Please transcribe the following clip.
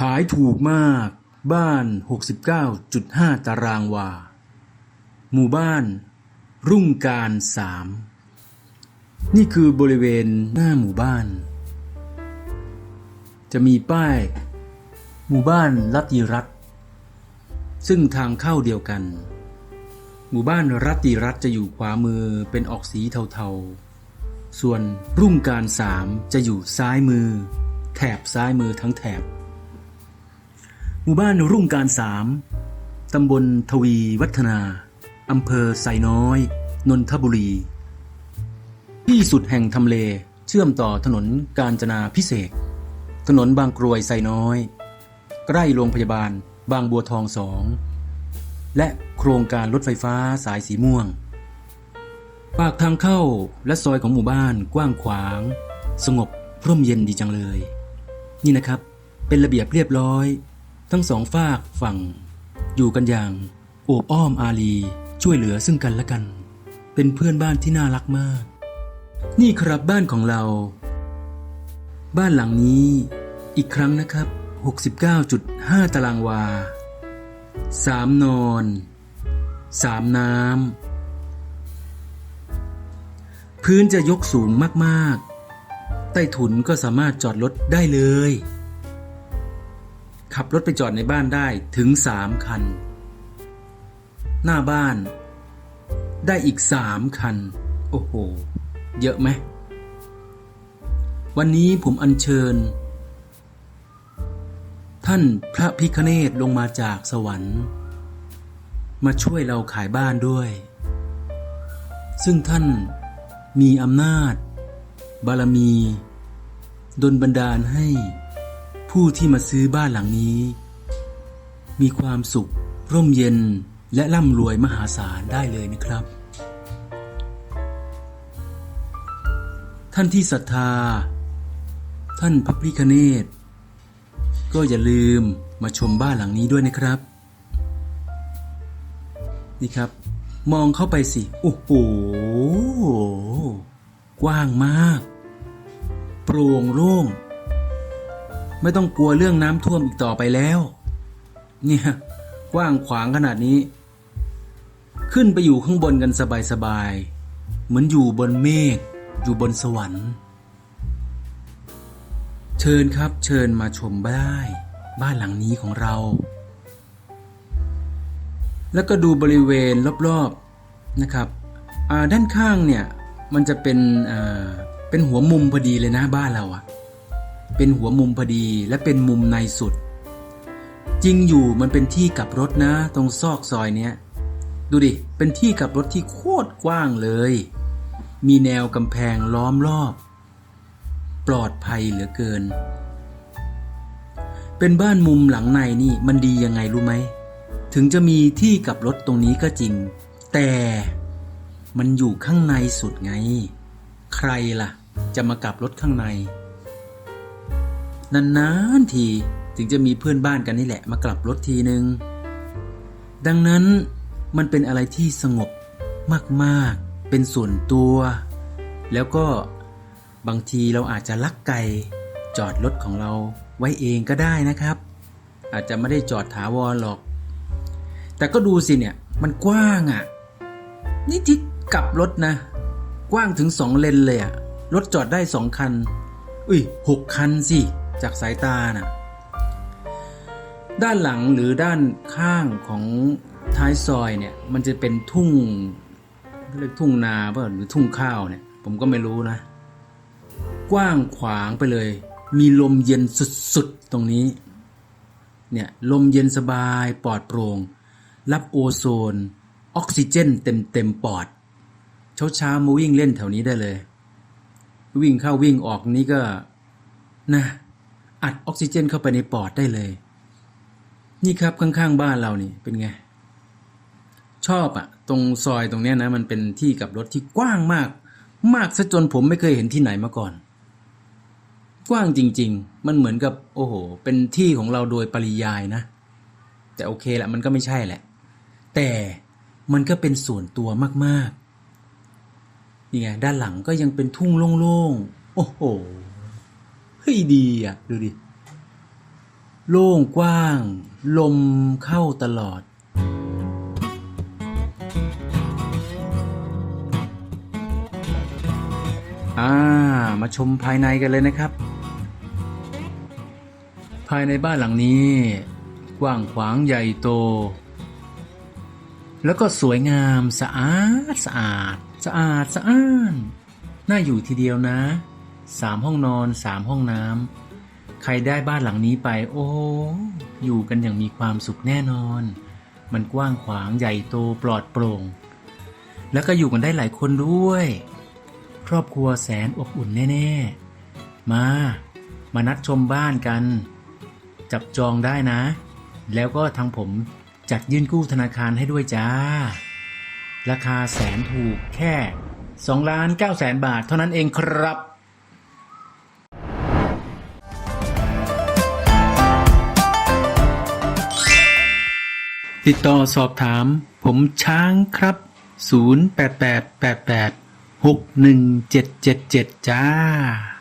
ขายถูกมาก บ้าน 69.5 ตารางวา หมู่บ้าน รุ่งการสามนี่คือบริเวณหน้าหมู่บ้าน จะมีป้าย หมู่บ้านรัติรัตซึ่งทางเข้าเดียวกัน หมู่บ้านรัติรัตจะอยู่ขวามือเป็นออกสีเทาๆ ส่วนรุ่งการสามจะอยู่ซ้ายมือ แถบซ้ายมือทั้งแถบ หมู่บ้านรุ่งการสามตำบลทวีวัฒนา อำเภอไซน้อย นนทบุรี ที่สุดแห่งทำเลเชื่อมต่อถนนกาญจนาพิเศษ ถนนบางกรวยไซน้อย ใกล้โรงพยาบาลบางบัวทองสอง และโครงการรถไฟฟ้าสายสีม่วง ปากทางเข้าและซอยของหมู่บ้านกว้างขวาง สงบร่มเย็นดีจังเลย นี่นะครับ เป็นระเบียบเรียบร้อย ทั้งสองฝากฝั่ง อยู่กันอย่างโอบอ้อมอารี ช่วยเหลือซึ่งกันและกัน เป็นเพื่อนบ้านที่น่ารักมาก นี่ครับบ้านของเรา บ้านหลังนี้อีกครั้งนะครับ 69.5 ตารางวาสามนอนสามน้ำ พื้นจะยกสูงมากๆ ใต้ถุนก็สามารถจอดรถได้เลย ขับรถไปจอดในบ้านได้ถึงสามคัน หน้าบ้านได้อีกสามคัน โอ้โห เยอะไหม วันนี้ผมอัญเชิญ ท่านพระพิคเนตลงมาจากสวรรค์ มาช่วยเราขายบ้านด้วย ซึ่งท่านมีอำนาจ บารมี ดลบันดาลให้ ผู้ที่มาซื้อบ้านหลังนี้ มีความสุข ร่มเย็นและร่ำรวยมหาศาลได้เลยนะครับ ท่านที่ศรัทธา ท่านพระพิคเนตก็อย่าลืมมาชมบ้านหลังนี้ด้วยนะครับ นี่ครับ มองเข้าไปสิ โอ้โห กว้างมาก โปร่งโล่ง ไม่ต้องกลัวเรื่องน้ำท่วมอีกต่อไปแล้ว เนี่ยกว้างขวางขนาดนี้ ขึ้นไปอยู่ข้างบนกันสบายๆ เหมือนอยู่บนเมฆอยู่บนสวรรค์ เชิญครับเชิญมาชมได้บ้านหลังนี้ของเรา แล้วก็ดูบริเวณรอบๆนะครับด้านข้างเนี่ยมันจะเป็นเป็นหัวมุมพอดีเลยนะบ้านเราอะ เป็นหัวมุมพอดีและเป็นมุมในสุด จริงอยู่มันเป็นที่กลับรถนะ ตรงซอกซอยเนี้ย ดูดิ เป็นที่กลับรถที่โคตรกว้างเลย มีแนวกำแพงล้อมรอบ ปลอดภัยเหลือเกิน เป็นบ้านมุมหลังในนี่มันดียังไงรู้ไหม ถึงจะมีที่กลับรถตรงนี้ก็จริง แต่มันอยู่ข้างในสุดไง ใครล่ะ จะมากลับรถข้างใน นานๆทีถึงจะมีเพื่อนบ้านกันนี่แหละมากลับรถทีนึง ดังนั้นมันเป็นอะไรที่สงบมากๆ เป็นส่วนตัว แล้วก็บางทีเราอาจจะลักไก่จอดรถของเราไว้เองก็ได้นะครับ อาจจะไม่ได้จอดถาวรหรอก แต่ก็ดูสิเนี่ยมันกว้างอะ่ะ นี่ที่กลับรถนะ กว้างถึงสองเลนเลยอะ่ะ รถจอดได้สองคัน อุ้ยหกคันสิ จากสายตาน่ะด้านหลังหรือด้านข้างของท้ายซอยเนี่ยมันจะเป็นทุ่งเรียกทุ่งนาเปล่าหรือทุ่งข้าวเนี่ยผมก็ไม่รู้นะ กว้างขวางไปเลย มีลมเย็นสุดๆตรงนี้เนี่ยลมเย็นสบายปลอดโปร่งรับโอโซน ออกซิเจนเต็มเต็มๆปอด เช้าเช้าๆมาวิ่งเล่นแถวนี้ได้เลย วิ่งเข้าวิ่งออกนี้ก็นะ อัดออกซิเจนเข้าไปในปอดได้เลย นี่ครับข้างๆบ้านเรานี่เป็นไง ชอบอะตรงซอยตรงเนี้ยนะ มันเป็นที่กับรถที่กว้างมาก มากซะจนผมไม่เคยเห็นที่ไหนมาก่อน กว้างจริง ๆ มันเหมือนกับโอ้โห เป็นที่ของเราโดยปริยายนะ แต่โอเคแหละมันก็ไม่ใช่แหละ แต่มันก็เป็นส่วนตัวมากๆนี่ไงด้านหลังก็ยังเป็นทุ่งโล่งๆโอ้โห เฮ้ยดีอะ ดูดิ โล่งกว้าง ลมเข้าตลอด อ่า มาชมภายในกันเลยนะครับ ภายในบ้านหลังนี้ กว้างขวางใหญ่โต แล้วก็สวยงามสะอาด สะอาด สะอาด สะอ้าน น่าอยู่ทีเดียวนะ สามห้องนอนสามห้องน้ำใครได้บ้านหลังนี้ไป โอ้อยู่กันอย่างมีความสุขแน่นอน มันกว้างขวางใหญ่โตปลอดโปร่ง แล้วก็อยู่กันได้หลายคนด้วย ครอบครัวแสนอบอุ่นแน่ๆ มา มานัดชมบ้านกัน จับจองได้นะ แล้วก็ทางผมจัดยื่นกู้ธนาคารให้ด้วยจ้า ราคาแสนถูกแค่2ล้าน9แสนบาทเท่านั้นเองครับ ติดต่อสอบถาม ผมช้างครับ 08888 61777 จ้า